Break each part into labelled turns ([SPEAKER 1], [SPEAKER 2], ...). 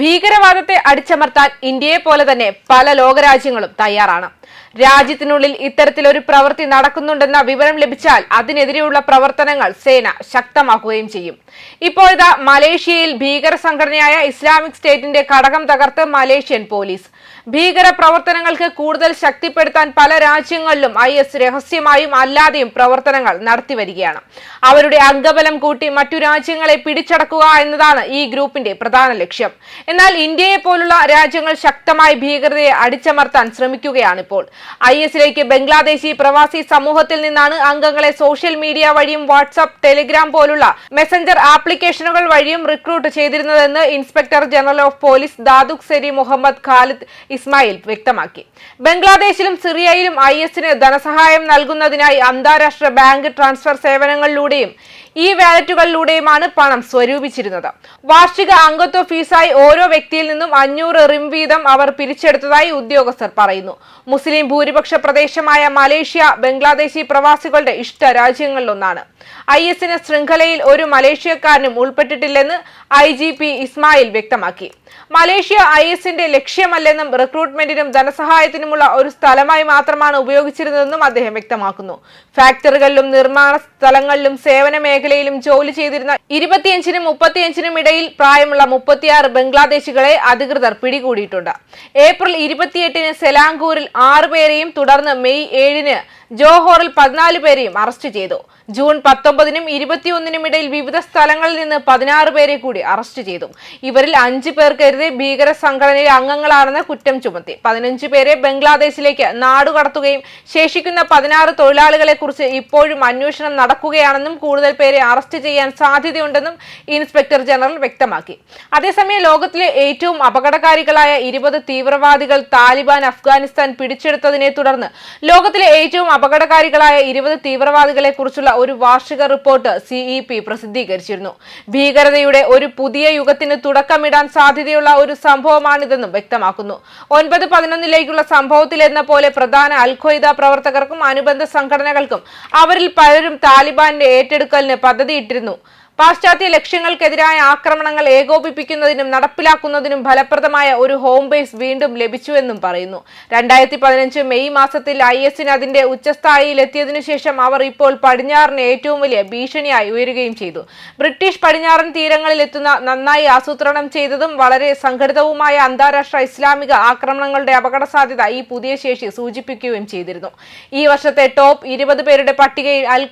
[SPEAKER 1] ഭീകരവാദത്തെ അടിച്ചമർത്താൻ ഇന്ത്യയെ പോലെ തന്നെ പല ലോകരാജ്യങ്ങളും തയ്യാറാണ്. രാജ്യത്തിനുള്ളിൽ ഇത്തരത്തിലൊരു പ്രവൃത്തി നടക്കുന്നുണ്ടെന്ന വിവരം ലഭിച്ചാൽ അതിനെതിരെയുള്ള പ്രവർത്തനങ്ങൾ സേന ശക്തമാക്കുകയും ചെയ്യും. ഇപ്പോഴത്തെ മലേഷ്യയിൽ ഭീകര സംഘടനയായ ഇസ്ലാമിക് സ്റ്റേറ്റിന്റെ ഘടകം തകർത്ത് മലേഷ്യൻ പോലീസ്. ഭീകര പ്രവർത്തനങ്ങൾക്ക് കൂടുതൽ ശക്തിപ്പെടുത്താൻ പല രാജ്യങ്ങളിലും ഐ എസ് രഹസ്യമായും അല്ലാതെയും പ്രവർത്തനങ്ങൾ നടത്തിവരികയാണ്. അവരുടെ അംഗബലം കൂട്ടി മറ്റു രാജ്യങ്ങളെ പിടിച്ചടക്കുക എന്നതാണ് ഈ ഗ്രൂപ്പിന്റെ പ്രധാന ലക്ഷ്യം. എന്നാൽ ഇന്ത്യയെ പോലുള്ള രാജ്യങ്ങൾ ശക്തമായി ഭീകരതയെ അടിച്ചമർത്താൻ ശ്രമിക്കുകയാണിപ്പോൾ. ഐ എസിലേക്ക് ബംഗ്ലാദേശി പ്രവാസി സമൂഹത്തിൽ നിന്നാണ് അംഗങ്ങളെ സോഷ്യൽ മീഡിയ വഴിയും വാട്സ്ആപ്പ് ടെലിഗ്രാം പോലുള്ള മെസഞ്ചർ ആപ്ലിക്കേഷനുകൾ വഴിയും recruit ചെയ്തിരുന്നതെന്ന് inspector general of police Datuk Seri Mohamad Khalid Ismail വ്യക്തമാക്കി. ബംഗ്ലാദേശിലും സിറിയയിലും ഐ എസിന് ധനസഹായം നൽകുന്നതിനായി അന്താരാഷ്ട്ര ബാങ്ക് ട്രാൻസ്ഫർ സേവനങ്ങളിലൂടെയും ഈ വാലറ്റുകളിലൂടെയുമാണ് പണം സ്വരൂപിച്ചിരുന്നത്. വാർഷിക അംഗത്വ ഫീസായി ഓരോ വ്യക്തിയിൽ നിന്നും അഞ്ഞൂറ് റിം വീതം അവർ പിരിച്ചെടുത്തതായി ഉദ്യോഗസ്ഥർ പറയുന്നു. മുസ്ലിം ഭൂരിപക്ഷ പ്രദേശമായ മലേഷ്യ ബംഗ്ലാദേശി പ്രവാസികളുടെ ഇഷ്ട രാജ്യങ്ങളിലൊന്നാണ്. ഐ എസിന് ശൃംഖലയിൽ ഒരു മലേഷ്യക്കാരനും ഉൾപ്പെട്ടിട്ടില്ലെന്ന് ഐ ജി പി ഇസ്മായിൽ വ്യക്തമാക്കി. മലേഷ്യ ഐ എസിന്റെ ലക്ഷ്യമല്ലെന്നും റിക്രൂട്ട്മെന്റിനും ധനസഹായത്തിനുമുള്ള ഒരു സ്ഥലമായി മാത്രമാണ് ഉപയോഗിച്ചിരുന്നതെന്നും അദ്ദേഹം വ്യക്തമാക്കുന്നു. ഫാക്ടറികളിലും നിർമ്മാണ സ്ഥലങ്ങളിലും സേവന മേഖലയിലും ജോലി ചെയ്തിരുന്ന ഇരുപത്തിയഞ്ചിനും മുപ്പത്തിയഞ്ചിനും ഇടയിൽ പ്രായമുള്ള മുപ്പത്തിയാറ് ബംഗ്ലാദേശികളെ അധികൃതർ പിടികൂടിയിട്ടുണ്ട്. ഏപ്രിൽ ഇരുപത്തിയെട്ടിന് സെലാംഗൂരിൽ ആറുപേരെയും തുടർന്ന് മെയ് ഏഴിന് ജോഹോറിൽ പതിനാല് പേരെയും അറസ്റ്റ് ചെയ്തു. ജൂൺ പത്തൊമ്പതിനും ഇരുപത്തിയൊന്നിനും ഇടയിൽ വിവിധ സ്ഥലങ്ങളിൽ നിന്ന് പതിനാറ് പേരെ കൂടി അറസ്റ്റ് ചെയ്തു. ഇവരിൽ അഞ്ചു പേർക്കെതിരെ ഭീകര സംഘടനയിലെ അംഗങ്ങളാണെന്ന് കുറ്റം ചുമത്തി. പതിനഞ്ച് പേരെ ബംഗ്ലാദേശിലേക്ക് നാടുകടത്തുകയും ശേഷിക്കുന്ന പതിനാറ് തൊഴിലാളികളെ കുറിച്ച് ഇപ്പോഴും അന്വേഷണം നടക്കുകയാണെന്നും കൂടുതൽ പേരെ അറസ്റ്റ് ചെയ്യാൻ സാധ്യതയുണ്ടെന്നും ഇൻസ്പെക്ടർ ജനറൽ വ്യക്തമാക്കി. അതേസമയം ലോകത്തിലെ ഏറ്റവും അപകടകാരികളായ ഇരുപത് തീവ്രവാദികൾ താലിബാൻ അഫ്ഗാനിസ്ഥാൻ പിടിച്ചെടുത്തതിനെ തുടർന്ന് ലോകത്തിലെ ഏറ്റവും അപകടകാരികളായ ഇരുപത് തീവ്രവാദികളെ കുറിച്ചുള്ള ഒരു വാർഷിക റിപ്പോർട്ട് സിഇ പി പ്രസിദ്ധീകരിച്ചിരുന്നു. ഭീകരതയുടെ ഒരു പുതിയ യുഗത്തിന് തുടക്കമിടാൻ സാധ്യതയുള്ള ഒരു സംഭവമാണിതെന്നും വ്യക്തമാക്കുന്നു. ഒൻപത് പതിനൊന്നിലേക്കുള്ള സംഭവത്തിലെന്ന പോലെ പ്രധാന അൽഖ്വയ്ദ പ്രവർത്തകർക്കും അനുബന്ധ സംഘടനകൾക്കും അവരിൽ പലരും താലിബാന്റെ ഏറ്റെടുക്കലിന് പദ്ധതിയിട്ടിരുന്നു. പാശ്ചാത്യ ലക്ഷ്യങ്ങൾക്കെതിരായ ആക്രമണങ്ങൾ ഏകോപിപ്പിക്കുന്നതിനും നടപ്പിലാക്കുന്നതിനും ഫലപ്രദമായ ഒരു ഹോം ബേസ് വീണ്ടും ലഭിച്ചുവെന്നും പറയുന്നു. രണ്ടായിരത്തി പതിനഞ്ച് മെയ് മാസത്തിൽ ഐ എസിന് അതിന്റെ ഉച്ചസ്ഥായിയിലെത്തിയതിനു ശേഷം അവർ ഇപ്പോൾ പടിഞ്ഞാറിന് ഏറ്റവും വലിയ ഭീഷണിയായി ഉയരുകയും ചെയ്തു. ബ്രിട്ടീഷ് പടിഞ്ഞാറൻ തീരങ്ങളിൽ എത്തുന്ന നന്നായി ആസൂത്രണം ചെയ്തതും വളരെ സംഘടിതവുമായ അന്താരാഷ്ട്ര ഇസ്ലാമിക ആക്രമണങ്ങളുടെ അപകട സാധ്യത ഈ പുതിയ ശേഷി സൂചിപ്പിക്കുകയും ചെയ്തിരുന്നു. ഈ വർഷത്തെ ടോപ്പ് ഇരുപത് പേരുടെ പട്ടികയിൽ അൽ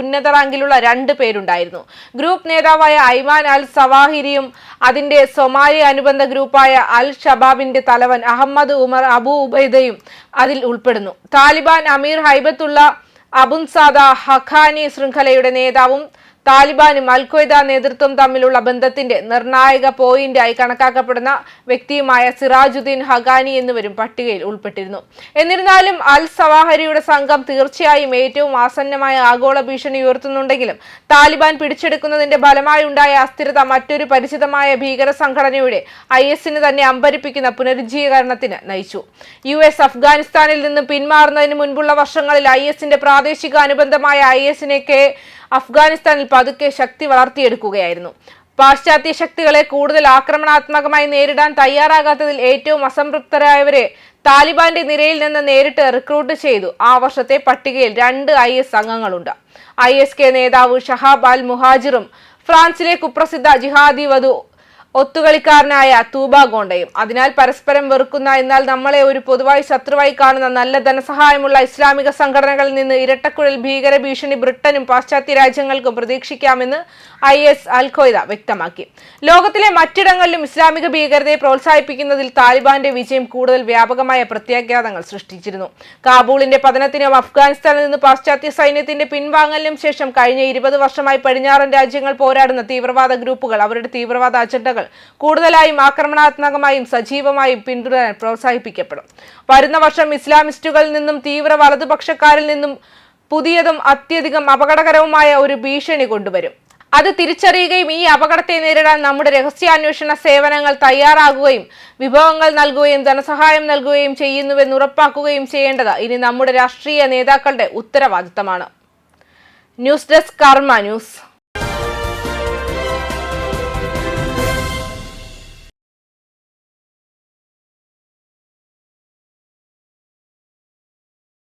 [SPEAKER 1] ഉന്നത റാങ്കിലുള്ള രണ്ട് പേരുണ്ടായിരുന്നു. ഗ്രൂപ്പ് നേതാവായ ഐമാൻ അൽ സവാഹിരിയും അതിന്റെ സൊമാലി അനുബന്ധ ഗ്രൂപ്പായ അൽ ഷബാബിന്റെ തലവൻ അഹമ്മദ് ഉമർ അബു ഉബൈദയും അതിൽ ഉൾപ്പെടുന്നു. താലിബാൻ അമീർ ഹൈബത്തുള്ള അബുൻസാദ ഹഖാനി ശൃംഖലയുടെ നേതാവും താലിബാനും അൽഖ്വയ്ദ നേതൃത്വം തമ്മിലുള്ള ബന്ധത്തിന്റെ നിർണായക പോയിന്റായി കണക്കാക്കപ്പെടുന്ന വ്യക്തിയുമായ സിറാജുദ്ദീൻ ഹഗാനി എന്നിവരും പട്ടികയിൽ ഉൾപ്പെട്ടിരുന്നു. എന്നിരുന്നാലും അൽ സവാഹരിയുടെ സംഘം തീർച്ചയായും ഏറ്റവും ആസന്നമായ ആഗോള ഭീഷണി ഉയർത്തുന്നുണ്ടെങ്കിലും താലിബാൻ പിടിച്ചെടുക്കുന്നതിന്റെ ഫലമായി ഉണ്ടായ അസ്ഥിരത മറ്റൊരു പരിചിതമായ ഭീകര സംഘടനയുടെ ഐ എസിന് തന്നെ അമ്പരിപ്പിക്കുന്ന പുനരുജ്ജീകരണത്തിന് നയിച്ചു. യു എസ് അഫ്ഗാനിസ്ഥാനിൽ നിന്ന് പിന്മാറുന്നതിന് മുൻപുള്ള വർഷങ്ങളിൽ ഐ എസിന്റെ പ്രാദേശിക അനുബന്ധമായ ഐ എസിനെ കെ അഫ്ഗാനിസ്ഥാനിൽ പതുക്കെ ശക്തി വളർത്തിയെടുക്കുകയായിരുന്നു. പാശ്ചാത്യ ശക്തികളെ കൂടുതൽ ആക്രമണാത്മകമായി നേരിടാൻ തയ്യാറാകാത്തതിൽ ഏറ്റവും അസംതൃപ്തരായവരെ താലിബാന്റെ നിരയിൽ നിന്ന് നേരിട്ട് റിക്രൂട്ട് ചെയ്തു. ആ വർഷത്തെ പട്ടികയിൽ രണ്ട് ഐ എസ് അംഗങ്ങളുണ്ട്. ഐ എസ് കെ നേതാവ് ഷഹാബ് അൽ മുഹാജിറും ഫ്രാൻസിലെ കുപ്രസിദ്ധ ജിഹാദി വധു ഒത്തുകളിക്കാരനായ തൂബ ഗോണ്ടയും. അതിനാൽ പരസ്പരം വെറുക്കുന്ന എന്നാൽ നമ്മളെ ഒരു പൊതുവായി ശത്രുവായി കാണുന്ന നല്ല ധനസഹായമുള്ള ഇസ്ലാമിക സംഘടനകളിൽ നിന്ന് ഇരട്ടക്കുഴൽ ഭീകര ഭീഷണി ബ്രിട്ടനും പാശ്ചാത്യ രാജ്യങ്ങൾക്കും പ്രതീക്ഷിക്കാമെന്ന് ഐ എസ് അൽ വ്യക്തമാക്കി. ലോകത്തിലെ മറ്റിടങ്ങളിലും ഇസ്ലാമിക ഭീകരതയെ പ്രോത്സാഹിപ്പിക്കുന്നതിൽ താലിബാന്റെ വിജയം കൂടുതൽ വ്യാപകമായ പ്രത്യാഘാതങ്ങൾ സൃഷ്ടിച്ചിരുന്നു. കാബൂളിന്റെ പതനത്തിനും അഫ്ഗാനിസ്ഥാനിൽ നിന്ന് പാശ്ചാത്യ സൈന്യത്തിന്റെ പിൻവാങ്ങലിനും ശേഷം കഴിഞ്ഞ ഇരുപത് വർഷമായി പടിഞ്ഞാറൻ രാജ്യങ്ങൾ പോരാടുന്ന തീവ്രവാദ ഗ്രൂപ്പുകൾ അവരുടെ തീവ്രവാദ അജണ്ടകൾ കൂടുതലായും ആക്രമണാത്മകമായും സജീവമായും പിന്തുടരാൻ പ്രോത്സാഹിപ്പിക്കപ്പെടും. വരുന്ന വർഷം ഇസ്ലാമിസ്റ്റുകളിൽ നിന്നും തീവ്ര വലതുപക്ഷക്കാരിൽ നിന്നും പുതിയതും അത്യധികം അപകടകരവുമായ ഒരു ഭീഷണി കൊണ്ടുവരും. അത് തിരിച്ചറിയുകയും ഈ അപകടത്തെ നേരിടാൻ നമ്മുടെ രഹസ്യാന്വേഷണ സേവനങ്ങൾ തയ്യാറാകുകയും വിഭവങ്ങൾ നൽകുകയും ധനസഹായം നൽകുകയും ചെയ്യുന്നുവെന്ന് ഉറപ്പാക്കുകയും ചെയ്യേണ്ടത് ഇനി നമ്മുടെ രാഷ്ട്രീയ നേതാക്കളുടെ ഉത്തരവാദിത്തമാണ്. News desk Karma News.